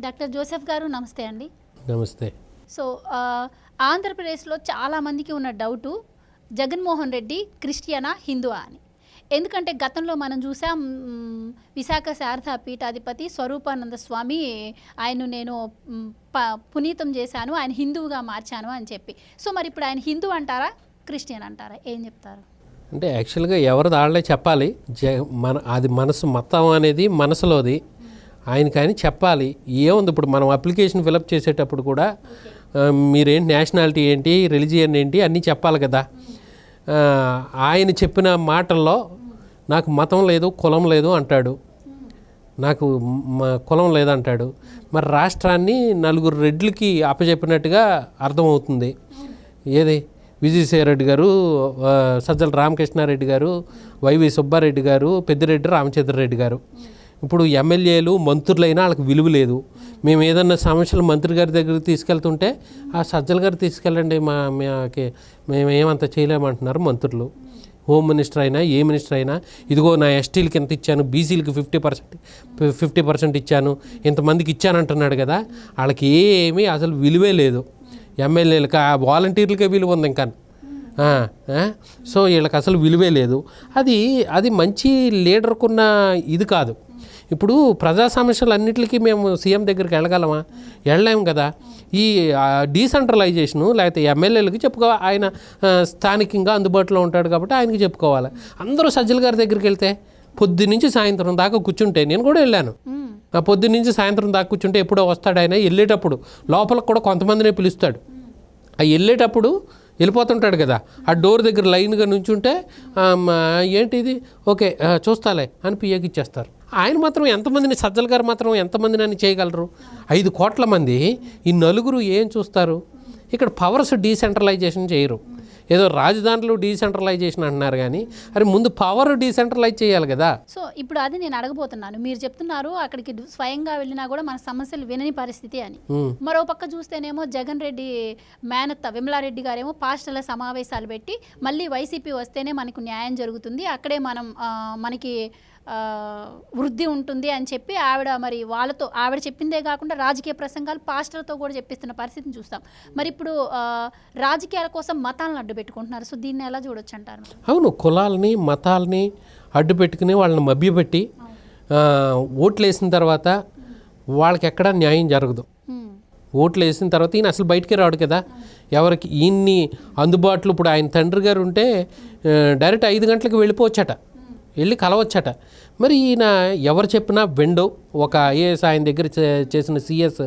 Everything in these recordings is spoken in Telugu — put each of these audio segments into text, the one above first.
డాక్టర్ జోసెఫ్ గారు నమస్తే అండి. నమస్తే. సో ఆంధ్రప్రదేశ్లో చాలామందికి ఉన్న డౌటు జగన్మోహన్ రెడ్డి క్రిస్టియనా హిందువా అని. ఎందుకంటే గతంలో మనం చూసాం విశాఖ శారదా పీఠాధిపతి స్వరూపానంద స్వామి ఆయన నేను ప- పునీతం చేశాను ఆయన హిందువుగా మార్చాను అని చెప్పి. సో మరి ఇప్పుడు ఆయన హిందూ అంటారా క్రిస్టియన్ అంటారా ఏం చెప్తారు? అంటే యాక్చువల్గా ఎవరిది వాళ్ళే చెప్పాలి జ మన అది మనసు మతం అనేది మనసులోది ఆయనకి ఆయన చెప్పాలి. ఏముంది ఇప్పుడు మనం అప్లికేషన్ ఫిలప్ చేసేటప్పుడు కూడా మీరేంటి నేషనాలిటీ ఏంటి రిలిజియన్ ఏంటి అన్నీ చెప్పాలి కదా. ఆయన చెప్పిన మాటల్లో నాకు మతం లేదు కులం లేదు అంటాడు. నాకు మా కులం లేదంటాడు మరి రాష్ట్రాన్ని నలుగురు రెడ్లకి అప్పచెప్పినట్టుగా అర్థమవుతుంది. ఏది? విజయసాయిరెడ్డి గారు సజ్జల రామకృష్ణారెడ్డి గారు వైవి సుబ్బారెడ్డి గారు పెద్దిరెడ్డి రామచంద్రరెడ్డి గారు. ఇప్పుడు ఎమ్మెల్యేలు మంత్రులైనా వాళ్ళకి విలువ లేదు. మేము ఏదన్నా సమస్యలు మంత్రి గారి దగ్గరికి తీసుకెళ్తుంటే ఆ సజ్జల గారు తీసుకెళ్ళండి మా మాకి మేము ఏమంత చేయలేమంటున్నారు మంత్రులు. హోమ్ మినిస్టర్ అయినా ఏ మినిస్టర్ అయినా ఇదిగో నా ఎస్టీలకి ఎంత ఇచ్చాను బీసీలకి ఫిఫ్టీ పర్సెంట్ ఫిఫ్టీ పర్సెంట్ ఇచ్చాను ఇంతమందికి ఇచ్చానంటున్నాడు కదా వాళ్ళకి ఏమీ అసలు విలువే లేదు. ఎమ్మెల్యేలకి ఆ వాలంటీర్లకే విలువ ఉంది ఇంకా సో వీళ్ళకి అసలు విలువే లేదు. అది అది మంచి లీడర్కున్న ఇది కాదు. ఇప్పుడు ప్రజా సమస్యలు అన్నిటికీ మేము సీఎం దగ్గరికి వెళ్ళగలమా? వెళ్ళలేము కదా. ఈ డీసెంట్రలైజేషను లేకపోతే ఎమ్మెల్యేలకి చెప్పుకో ఆయన స్థానికంగా అందుబాటులో ఉంటాడు కాబట్టి ఆయనకి చెప్పుకోవాలి. అందరూ సజ్జల గారి దగ్గరికి వెళ్తే పొద్దు నుంచి సాయంత్రం దాకా కూర్చుంటే నేను కూడా వెళ్ళాను. ఆ పొద్దు నుంచి సాయంత్రం దాకా కూర్చుంటే ఎప్పుడో వస్తాడు ఆయన. వెళ్ళేటప్పుడు లోపలికి కూడా కొంతమందిని పిలుస్తాడు. ఆ వెళ్ళేటప్పుడు వెళ్ళిపోతుంటాడు కదా. ఆ డోర్ దగ్గర లైన్గా నుంచుంటే ఆ, మ, ఏంటి ఇది ఓకే చూస్తాలే అని పియ్యకి ఇచ్చేస్తారు. ఆయన మాత్రం ఎంతమందిని సజ్జల గారు మాత్రం ఎంతమందిని అని చేయగలరు? ఐదు కోట్ల మంది ఈ నలుగురు ఏం చూస్తారు? ఇక్కడ పవర్స్ డీసెంట్రలైజేషన్ చేయరు. ఏదో రాజధానిలో డీసెంట్రలైజేషన్ అంటున్నారు కానీ అరే ముందు పవర్ డీసెంట్రలైజ్ చేయాలి కదా. సో ఇప్పుడు అది నేను అడగబోతున్నాను. మీరు చెప్తున్నారు అక్కడికి స్వయంగా వెళ్ళినా కూడా మన సమస్యలు వినని పరిస్థితి అని. మరో పక్క చూస్తేనేమో జగన్ రెడ్డి మేనత్త విమలారెడ్డి గారేమో పాస్టర్ల సమావేశాలు పెట్టి మళ్ళీ వైసీపీ వస్తేనే మనకు న్యాయం జరుగుతుంది. అక్కడే మనం మనకి వృద్ధి ఉంటుంది అని చెప్పి ఆవిడ మరి వాళ్ళతో ఆవిడ చెప్పిందే కాకుండా రాజకీయ ప్రసంగాలు పాస్టర్తో కూడా చెప్పిస్తున్న పరిస్థితిని చూస్తాం. మరి ఇప్పుడు రాజకీయాల కోసం మతాలను అడ్డు పెట్టుకుంటున్నారు. సో దీన్ని ఎలా చూడొచ్చు అంటారు అవును కులాలని మతాలని అడ్డు పెట్టుకుని వాళ్ళని మభ్యపెట్టి ఓట్లు వేసిన తర్వాత వాళ్ళకి ఎక్కడా న్యాయం జరగదు. ఓట్లు వేసిన తర్వాత ఈయన అసలు బయటికి రాడు కదా. ఎవరికి ఈయన్ని అందుబాటులో ఇప్పుడు ఆయన తండ్రి గారు ఉంటే డైరెక్ట్ ఐదు గంటలకు వెళ్ళిపోవచ్చట. వెళ్ళి కలవచ్చట. మరి ఈయన ఎవరు చెప్పినా విండో ఒక ఐఏఎస్ ఆయన దగ్గర చేసిన సిఎస్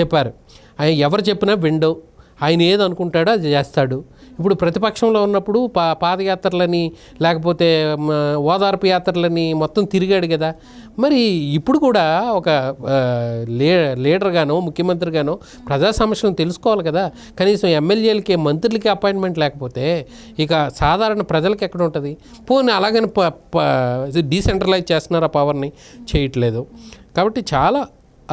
చెప్పారు. ఆయన ఎవరు చెప్పినా విండో ఆయన ఏది అనుకుంటాడో అది చేస్తాడు. ఇప్పుడు ప్రతిపక్షంలో ఉన్నప్పుడు పా పాదయాత్రలని లేకపోతే ఓదార్పు యాత్రలని మొత్తం తిరిగాడు కదా. మరి ఇప్పుడు కూడా ఒక లీ లే లీడర్గానో ముఖ్యమంత్రిగానో ప్రజా సమస్యలను తెలుసుకోవాలి కదా. కనీసం ఎమ్మెల్యేలకి మంత్రులకి అపాయింట్మెంట్ లేకపోతే ఇక సాధారణ ప్రజలకు ఎక్కడ ఉంటుంది? పోనీ అలాగని ప డీసెంట్రలైజ్ చేస్తున్నారు ఆ పవర్ని? చేయట్లేదు. కాబట్టి చాలా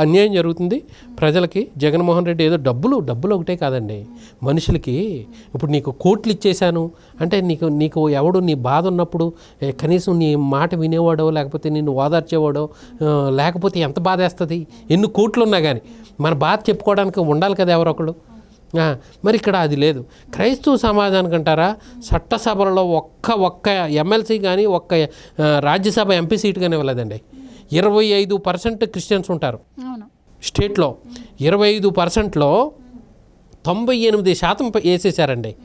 అన్యాయం జరుగుతుంది. ప్రజలకి జగన్మోహన్ రెడ్డి ఏదో డబ్బులు డబ్బులు ఒకటే కాదండి. మనుషులకి ఇప్పుడు నీకు కోట్లు ఇచ్చేశాను అంటే నీకు నీకు ఎవడు నీ బాధ ఉన్నప్పుడు కనీసం నీ మాట వినేవాడో లేకపోతే నిన్ను ఓదార్చేవాడో లేకపోతే ఎంత బాధ వేస్తుంది? ఎన్ని కోట్లు ఉన్నా కానీ మన బాధ చెప్పుకోవడానికి ఉండాలి కదా ఎవరొకడు మరి ఇక్కడ అది లేదు. క్రైస్తవ సమాజానికి అంటారా? చట్టసభలలో ఒక్క ఒక్క ఎమ్మెల్సీ కానీ ఒక్క రాజ్యసభ ఎంపీ సీట్ కానీ ఇవ్వలేదండి ఇరవై ఐదు పర్సెంట్ క్రిస్టియన్స్ ఉంటారు. స్టేట్లో ఇరవై ఐదు పర్సెంట్లో తొంభై ఎనిమిది శాతం వేసేసారండి.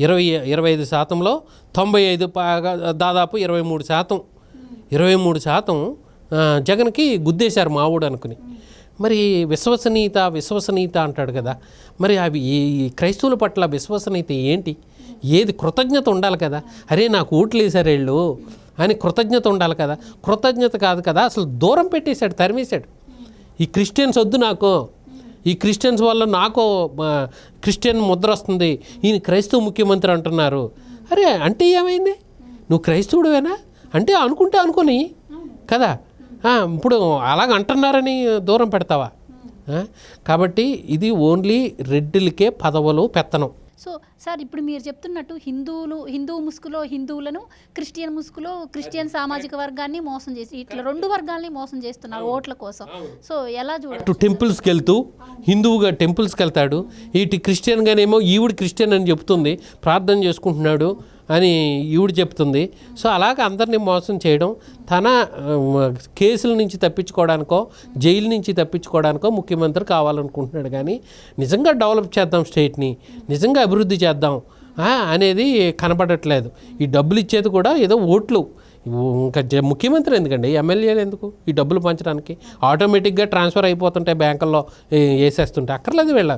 ఇరవై ఇరవై ఐదు శాతంలో తొంభై ఐదు దాదాపు ఇరవై మూడు శాతం ఇరవై మూడు శాతం జగన్కి గుద్దేశారు మావుడు అనుకుని. మరి విశ్వసనీయత విశ్వసనీయత అంటాడు కదా. మరి అవి ఈ క్రైస్తవుల పట్ల విశ్వసనీయత ఏంటి? ఏది కృతజ్ఞత ఉండాలి కదా. అరే నాకు ఓట్లు వేశారు వీళ్ళు. అని కృతజ్ఞత ఉండాలి కదా. కృతజ్ఞత కాదు కదా అసలు దూరం పెట్టేశాడు తరిమేశాడు. ఈ క్రిస్టియన్స్ వద్దు నాకు. ఈ క్రిస్టియన్స్ వల్ల నాకు క్రిస్టియన్ ముద్ర వస్తుంది. ఈయన క్రైస్తవ ముఖ్యమంత్రి అంటున్నారు. అరే అంటే ఏమైంది? నువ్వు క్రైస్తవుడువేనా? అంటే అనుకుంటే అనుకుని కదా. ఇప్పుడు అలాగ అంటున్నారని దూరం పెడతావా? కాబట్టి ఇది ఓన్లీ రెడ్డిలకే పదవులు పెత్తనం. సో సార్ ఇప్పుడు మీరు చెప్తున్నట్టు హిందువులు హిందూ ముసుగులో హిందువులను క్రిస్టియన్ ముసుగులో క్రిస్టియన్ సామాజిక వర్గాన్ని మోసం చేసి ఇట్లా రెండు వర్గాల్ని మోసం చేస్తున్నారు ఓట్ల కోసం. సో ఎలా చూడ టెంపుల్స్కి వెళ్తూ హిందువుగా టెంపుల్స్కి వెళ్తాడు ఇటు క్రిస్టియన్గానేమో ఈవిడ క్రిస్టియన్ అని చెప్తుంది ప్రార్థన చేసుకుంటున్నాడు అని ఈవిడ చెప్తుంది. సో అలాగ అందరినీ మోసం చేయడం తన కేసుల నుంచి తప్పించుకోవడానికో జైలు నుంచి తప్పించుకోవడానికో ముఖ్యమంత్రి కావాలనుకుంటున్నాడు. కానీ నిజంగా డెవలప్ చేద్దాం స్టేట్ని నిజంగా అభివృద్ధి చేద్దాం అనేది కనబడట్లేదు. ఈ డబ్బులు ఇచ్చేది కూడా ఏదో ఓట్లు. ఇంకా ముఖ్యమంత్రి ఎందుకండి? ఎమ్మెల్యేలు ఎందుకు? ఈ డబ్బులు పంచడానికి ఆటోమేటిక్గా ట్రాన్స్ఫర్ అయిపోతుంటాయి బ్యాంకుల్లో వేసేస్తుంటే. అక్కర్లేదు వీళ్ళ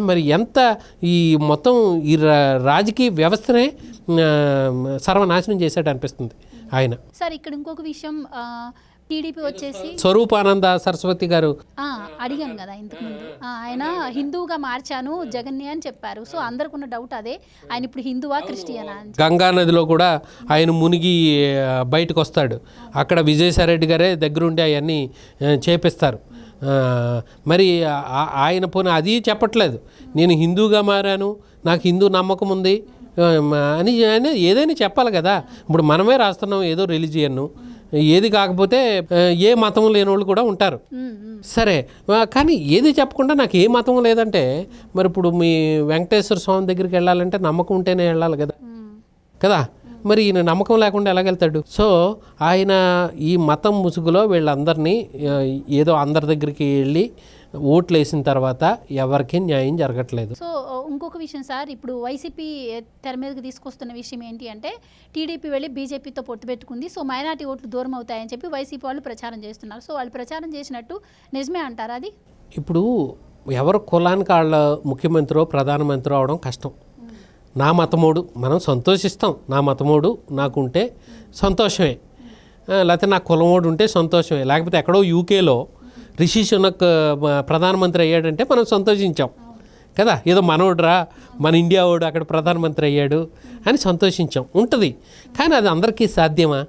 మరి ఎంత ఈ మొత్తం ఈ రా- రాజకీయ వ్యవస్థనే సర్వనాశనం చేశాడు అనిపిస్తుంది ఆయన. సార్ ఇక్కడ ఇంకొక విషయం టీడీపీ వచ్చేసి స్వరూపానంద సరస్వతి గారు. అడిగాను కదా ఇంతకుముందు ఆయన హిందువుగా మార్చాను జగన్ని అని చెప్పారు. సో అందరికి ఉన్న డౌట్ అదే. ఆయన ఇప్పుడు హిందువా క్రిస్టియనా గంగా నదిలో కూడా ఆయన మునిగి బయటకు వస్తాడు అక్కడ విజయసాయిరెడ్డి గారే దగ్గరుండి అవన్నీ చేపిస్తారు. మరి ఆయన పోనీ అది చెప్పట్లేదు. నేను హిందూగా మారాను నాకు హిందూ నమ్మకం ఉంది అని ఏదైనా చెప్పాలి కదా. ఇప్పుడు మనమే రాస్తున్నాం ఏదో రిలీజియన్ ఏది కాకపోతే ఏ మతం లేని వాళ్ళు కూడా ఉంటారు. సరే కానీ ఏది చెప్పకుండా నాకు ఏ మతం లేదంటే మరి ఇప్పుడు మీ వెంకటేశ్వర స్వామి దగ్గరికి వెళ్ళాలంటే నమ్మకం ఉంటేనే వెళ్ళాలి కదా. కదా? మరి ఈయన నమ్మకం లేకుండా ఎలాగెళ్తాడు? సో ఆయన ఈ మతం ముసుగులో వీళ్ళందరినీ ఏదో అందరి దగ్గరికి వెళ్ళి ఓట్లు వేసిన తర్వాత ఎవరికి న్యాయం జరగట్లేదు. సో ఇంకొక విషయం సార్ ఇప్పుడు వైసీపీ తెర మీదకి తీసుకొస్తున్న విషయం ఏంటి అంటే టీడీపీ వెళ్ళి బీజేపీతో పొత్తు పెట్టుకుంది. సో మైనార్టీ ఓట్లు దూరం అవుతాయని చెప్పి వైసీపీ వాళ్ళు ప్రచారం చేస్తున్నారు. సో వాళ్ళు ప్రచారం చేసినట్టు నిజమే అంటారా అది? ఇప్పుడు ఎవరు కులానికి వాళ్ళ ముఖ్యమంత్రో ప్రధానమంత్రి అవడం కష్టం. నా మతమోడు మనం సంతోషిస్తాం. నా మతమోడు నాకుంటే సంతోషమే. లేకపోతే నా కులమోడు ఉంటే సంతోషమే. లేకపోతే ఎక్కడో యూకేలో రిషి సునక్ ప్రధానమంత్రి అయ్యాడంటే మనం సంతోషించాం. కదా? ఏదో మనోడ్రా మన ఇండియా వాడు అక్కడ ప్రధానమంత్రి అయ్యాడు అని సంతోషించాం. ఉంటుంది. కానీ అది అందరికీ సాధ్యమా?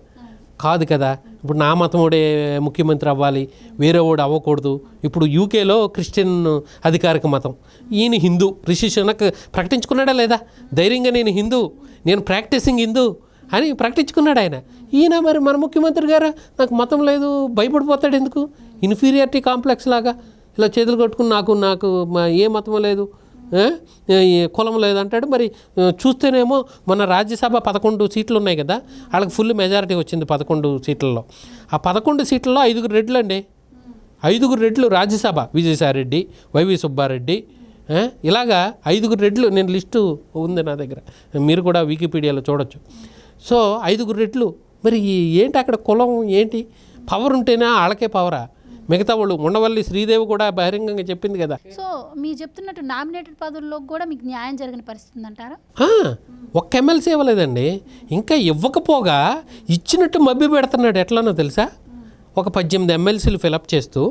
కాదు కదా. ఇప్పుడు నా మతముడే ముఖ్యమంత్రి అవ్వాలి వేరే వాడు అవ్వకూడదు. ఇప్పుడు యూకేలో క్రిస్టియన్ అధికారిక మతం. ఈయన హిందూ. రిషి సునక్ ప్రకటించుకున్నాడా లేదా? ధైర్యంగా నేను హిందూ. నేను ప్రాక్టీసింగ్ హిందూ అని ప్రకటించుకున్నాడు ఆయన. ఈయన మరి మన ముఖ్యమంత్రి గారు నాకు మతం లేదు భయపడిపోతాడు ఎందుకు? ఇన్ఫీరియారిటీ కాంప్లెక్స్ లాగా ఇలా చేతులు కట్టుకుని నాకు నాకు ఏ మతం లేదు. కులం లేదంటాడు మరి చూస్తేనేమో మన రాజ్యసభ పదకొండు సీట్లు ఉన్నాయి కదా వాళ్ళకి ఫుల్ మెజారిటీ వచ్చింది పదకొండు సీట్లలో. ఆ పదకొండు సీట్లలో ఐదుగురు రెడ్లు అండి. ఐదుగురు రెడ్లు రాజ్యసభ విజయసాయిరెడ్డి వైవి సుబ్బారెడ్డి ఇలాగా ఐదుగురు రెడ్లు నేను లిస్టు ఉంది నా దగ్గర. మీరు కూడా వికీపీడియాలో చూడొచ్చు. సో ఐదుగురు రెడ్లు. మరి ఏంటి అక్కడ కులం ఏంటి? పవర్ ఉంటేనే వాళ్ళకే పవరా? మిగతా వాళ్ళు ఉండవల్లి శ్రీదేవి కూడా బహిరంగంగా చెప్పింది కదా. సో మీరు చెప్తున్నట్టు నామినేటెడ్ పదవుల్లో కూడా మీకు న్యాయం జరిగిన పరిస్థితి ఆ, ఒక్క ఎమ్మెల్సీ ఇవ్వలేదండి. ఇంకా ఇవ్వకపోగా ఇచ్చినట్టు మభ్య పెడుతున్నాడు ఎట్లానో తెలుసా? ఒక పద్దెనిమిది ఎమ్మెల్సీలు ఫిలప్ చేస్తూ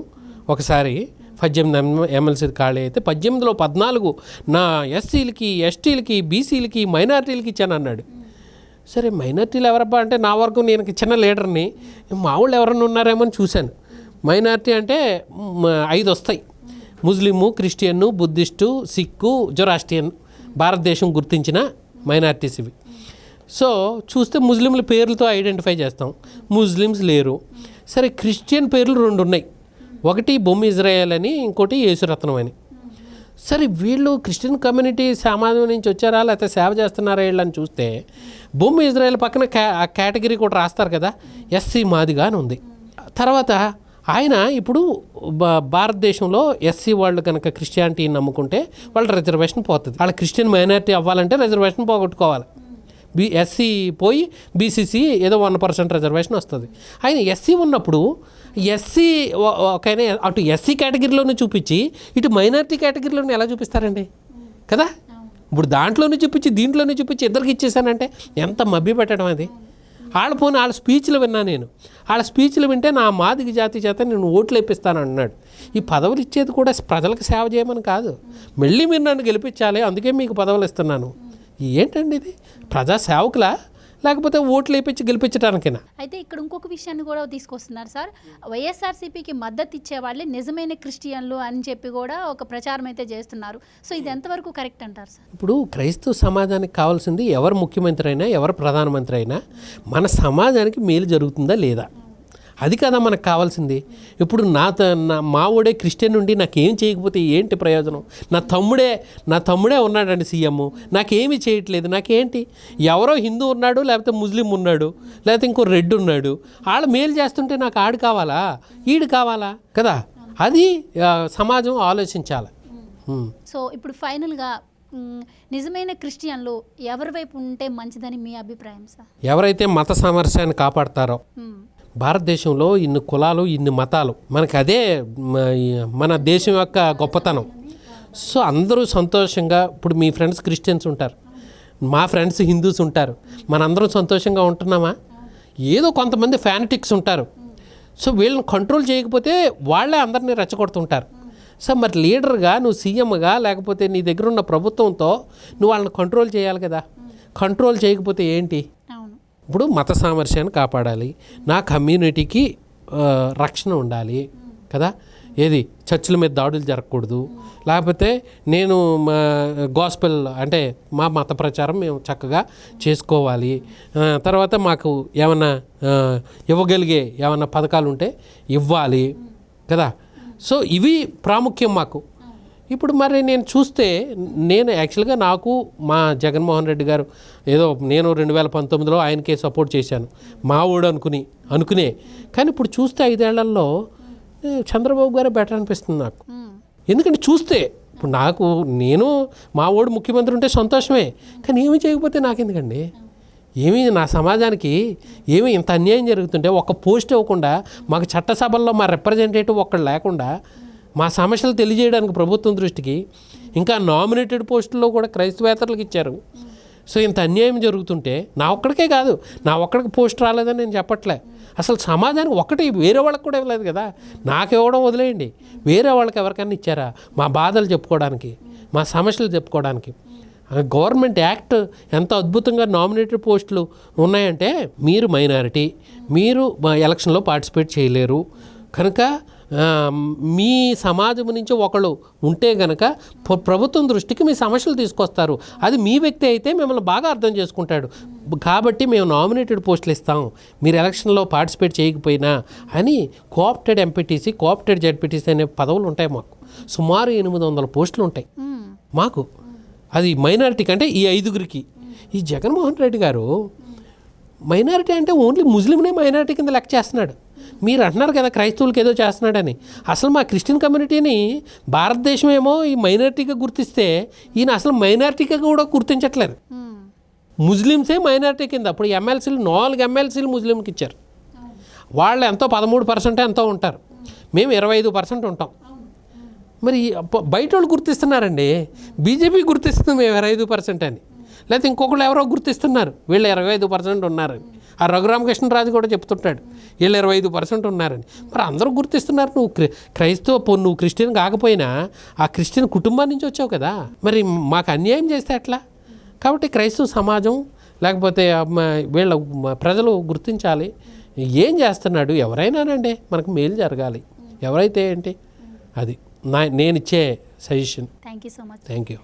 ఒకసారి పద్దెనిమిది ఎమ్ ఎమ్మెల్సీలు ఖాళీ అయితే పద్దెనిమిదిలో పద్నాలుగు నా ఎస్సీలకి ఎస్టీలకి బీసీలకి మైనారిటీలకి ఇచ్చాను అన్నాడు. సరే మైనార్టీలు ఎవరబ్బా అంటే నా వరకు నేను చిన్న లీడర్ని మా వాళ్ళు ఎవరన్నా ఉన్నారేమో అని చూశాను. మైనార్టీ అంటే ఐదు వస్తాయి ముస్లిము క్రిస్టియన్ను బుద్ధిస్టు సిక్కు జొరాస్టియన్ భారతదేశం గుర్తించిన మైనార్టీస్ ఇవి. సో చూస్తే ముస్లింల పేర్లతో ఐడెంటిఫై చేస్తాం. ముస్లిమ్స్ లేరు. సరే క్రిస్టియన్ పేర్లు రెండు ఉన్నాయి ఒకటి బొమ్మ ఇజ్రాయెల్ అని ఇంకోటి యేసురత్నం అని. సరే వీళ్ళు క్రిస్టియన్ కమ్యూనిటీ సమాజం నుంచి వచ్చారా లేకపోతే సేవ చేస్తున్నారా వీళ్ళని చూస్తే బొమ్మ ఇజ్రాయెల్ పక్కన క్యా కేటగిరీ కూడా రాస్తారు కదా ఎస్సీ మాదిగా అని ఉంది తర్వాత ఆయన ఇప్పుడు బా- భారతదేశంలో ఎస్సీ వాళ్ళు కనుక క్రిస్టియానిటీని నమ్ముకుంటే వాళ్ళ రిజర్వేషన్ పోతుంది. వాళ్ళ క్రిస్టియన్ మైనారిటీ అవ్వాలంటే రిజర్వేషన్ పోగొట్టుకోవాలి. బి ఎస్సీ పోయి బీసీసీ ఏదో వన్ పర్సెంట్ రిజర్వేషన్ వస్తుంది. ఆయన ఎస్సీ ఉన్నప్పుడు ఎస్సీ ఒకనే అటు ఎస్సీ కేటగిరీలోనే చూపించి ఇటు మైనారిటీ కేటగిరీలోనే ఎలా చూపిస్తారండి? కదా? ఇప్పుడు దాంట్లోనే చూపించి దీంట్లోనే చూపించి ఇద్దరికి ఇచ్చేసానంటే ఎంత మభ్య పెట్టడం అది? వాళ్ళ పోనీ వాళ్ళ స్పీచ్లు విన్నా నేను. వాళ్ళ స్పీచ్లు వింటే నా మాదిగ జాతి చేత నేను ఓట్లు ఇప్పిస్తాను అన్నాడు. ఈ పదవులు ఇచ్చేది కూడా ప్రజలకు సేవ చేయమని కాదు. మళ్ళీ మీరు నన్ను గెలిపించాలి అందుకే మీకు పదవులు ఇస్తున్నాను. ఏంటండి ఇది? ప్రజా సేవకులా లేకపోతే ఓట్లు వేయించి గెలిపించడానికైనా అయితే ఇక్కడ ఇంకొక విషయాన్ని కూడా తీసుకొస్తున్నారు సార్. వైఎస్ఆర్సీపీకి మద్దతు ఇచ్చే వాళ్ళే నిజమైన క్రిస్టియన్లు అని చెప్పి కూడా ఒక ప్రచారం అయితే చేస్తున్నారు. సో ఇది ఎంతవరకు కరెక్ట్ అంటారు సార్? ఇప్పుడు క్రైస్తవ సమాజానికి కావాల్సింది ఎవరు ముఖ్యమంత్రి అయినా ఎవరు ప్రధానమంత్రి అయినా మన సమాజానికి మేలు జరుగుతుందా లేదా? అది కదా మనకు కావాల్సింది. ఇప్పుడు నా నా మావోడే క్రిస్టియన్ నుండి నాకేం చేయకపోతే ఏంటి ప్రయోజనం? నా తమ్ముడే నా తమ్ముడే ఉన్నాడండి సీఎం. నాకేమీ చేయట్లేదు. నాకేంటి? ఎవరో హిందూ ఉన్నాడు లేకపోతే ముస్లిం ఉన్నాడు లేకపోతే ఇంకో రెడ్ ఉన్నాడు. వాళ్ళు మేలు చేస్తుంటే నాకు ఆడు కావాలా? ఈడు కావాలా? కదా? అది సమాజం ఆలోచించాలి. సో ఇప్పుడు ఫైనల్గా మ్, నిజమైన క్రిస్టియన్లు ఎవరి వైపు ఉంటే మంచిదని మీ అభిప్రాయం సార్? ఎవరైతే మత సామరస్యాన్ని కాపాడతారో మ్, భారతదేశంలో ఇన్ని కులాలు ఇన్ని మతాలు. మనకు అదే మన దేశం యొక్క గొప్పతనం. సో అందరూ సంతోషంగా ఇప్పుడు మీ ఫ్రెండ్స్ క్రిస్టియన్స్ ఉంటారు. మా ఫ్రెండ్స్ హిందూస్ ఉంటారు. మనందరం సంతోషంగా ఉంటున్నామా? ఏదో కొంతమంది ఫ్యానటిక్స్ ఉంటారు. సో వీళ్ళని కంట్రోల్ చేయకపోతే వాళ్ళే అందరినీ రెచ్చగొడుతుంటారు. సో మరి లీడర్గా నువ్వు సీఎంగా లేకపోతే నీ దగ్గర ఉన్న ప్రభుత్వంతో నువ్వు వాళ్ళని కంట్రోల్ చేయాలి కదా? కంట్రోల్ చేయకపోతే ఏంటి? ఇప్పుడు మత సామరస్యాన్ని కాపాడాలి. నా కమ్యూనిటీకి రక్షణ ఉండాలి. కదా? ఏది? చర్చిల మీద దాడులు జరగకూడదు. లేకపోతే నేను మా గాస్పెల్ అంటే మా మత ప్రచారం మేము చక్కగా చేసుకోవాలి. తర్వాత మాకు ఏమైనా ఇవ్వగలిగే ఏమైనా పథకాలు ఉంటే ఇవ్వాలి. కదా? సో ఇవి ప్రాముఖ్యం మాకు. ఇప్పుడు మరి నేను చూస్తే నేను యాక్చువల్గా నాకు మా జగన్మోహన్ రెడ్డి గారు ఏదో నేను రెండు వేల పంతొమ్మిదిలో ఆయనకే సపోర్ట్ చేశాను. మా ఊడు అనుకుని అనుకునే. కానీ ఇప్పుడు చూస్తే ఐదేళ్ళలో చంద్రబాబు గారే బెటర్ అనిపిస్తుంది నాకు. ఎందుకంటే చూస్తే ఇప్పుడు నాకు నేను మా ఓడు ముఖ్యమంత్రి ఉంటే సంతోషమే. కానీ ఏమీ చేయకపోతే నాకెందుకండి? ఏమీ నా సమాజానికి ఏమీ ఇంత అన్యాయం జరుగుతుంటే ఒక పోస్ట్ ఇవ్వకుండా మాకు చట్టసభల్లో మా రిప్రజెంటేటివ్ ఒక్కడు లేకుండా మా సమస్యలు తెలియజేయడానికి ప్రభుత్వం దృష్టికి ఇంకా నామినేటెడ్ పోస్టుల్లో కూడా క్రైస్తవేతరులకు ఇచ్చారు. సో ఇంత అన్యాయం జరుగుతుంటే నా ఒక్కడికే కాదు నా ఒక్కడికి పోస్ట్ రాలేదని నేను చెప్పట్లే. అసలు సమాజానికి ఒకటి వేరే వాళ్ళకి కూడా ఇవ్వలేదు కదా. నాకు ఇవ్వడం వదిలేయండి. వేరే వాళ్ళకి ఎవరికైనా ఇచ్చారా? మా బాధలు చెప్పుకోవడానికి మా సమస్యలు చెప్పుకోవడానికి. గవర్నమెంట్ యాక్ట్ ఎంత అద్భుతంగా నామినేటెడ్ పోస్టులు ఉన్నాయంటే మీరు మైనారిటీ మీరు మా ఎలక్షన్లో పార్టిసిపేట్ చేయలేరు. కనుక మీ సమాజం నుంచి ఒకళ్ళు ఉంటే గనక ప్ర- ప్రభుత్వం దృష్టికి మీ సమస్యలు తీసుకొస్తారు. అది మీ వ్యక్తి అయితే మిమ్మల్ని బాగా అర్థం చేసుకుంటాడు. కాబట్టి మేము నామినేటెడ్ పోస్టులు ఇస్తాం. మీరు ఎలక్షన్లో పార్టిసిపేట్ చేయకపోయినా అని కోఆప్టెడ్ ఎంపీటీసీ కోఆప్టెడ్ జడ్పీటీసీ అనే పదవులు ఉంటాయి మాకు. సుమారు ఎనిమిది వందల పోస్టులు ఉంటాయి. మాకు. అది మైనారిటీకి అంటే ఈ ఐదుగురికి. ఈ జగన్మోహన్ రెడ్డి గారు మైనారిటీ అంటే ఓన్లీ ముస్లింనే మైనారిటీ కింద లెక్క చేస్తున్నాడు. మీరు అంటున్నారు కదా క్రైస్తవులకి ఏదో చేస్తున్నాడని. అసలు మా క్రిస్టియన్ కమ్యూనిటీని భారతదేశం ఏమో ఈ మైనారిటీగా గుర్తిస్తే ఈయన అసలు మైనారిటీగా కూడా గుర్తించట్లేదు. మ్, ముస్లిమ్సే మైనారిటీ కింద. అప్పుడు ఎమ్మెల్సీలు నాలుగు ఎమ్మెల్సీలు ముస్లింకి ఇచ్చారు. వాళ్ళు ఎంతో పదమూడు పర్సెంట్ ఎంతో ఉంటారు. మేము ఇరవై ఐదు పర్సెంట్ ఉంటాం. మరి బయట వాళ్ళు గుర్తిస్తున్నారండి. బీజేపీ గుర్తిస్తుంది మేము ఇరవై ఐదు పర్సెంట్ అని. లేకపోతే ఇంకొకళ్ళు ఎవరో గుర్తిస్తున్నారు. వీళ్ళు ఇరవై ఐదు పర్సెంట్ ఉన్నారని. ఆ రఘురామకృష్ణరాజు కూడా చెప్తుంటాడు వీళ్ళు ఇరవై ఐదు పర్సెంట్ ఉన్నారని. మరి అందరూ గుర్తిస్తున్నారు నువ్వు క్రి- క్రైస్తవ నువ్వు క్రిస్టియన్ కాకపోయినా ఆ క్రిస్టియన్ కుటుంబం నుంచి వచ్చావు కదా. మరి మాకు అన్యాయం చేస్తే ఎట్లా? కాబట్టి క్రైస్తవ సమాజం లేకపోతే వీళ్ళ ప్రజలు గుర్తించాలి. ఏం చేస్తున్నాడు? ఎవరైనానండి మనకు మేలు జరగాలి. ఎవరైతే ఏంటి? అది నా నేను ఇచ్చే suggestion. Thank you so much thank you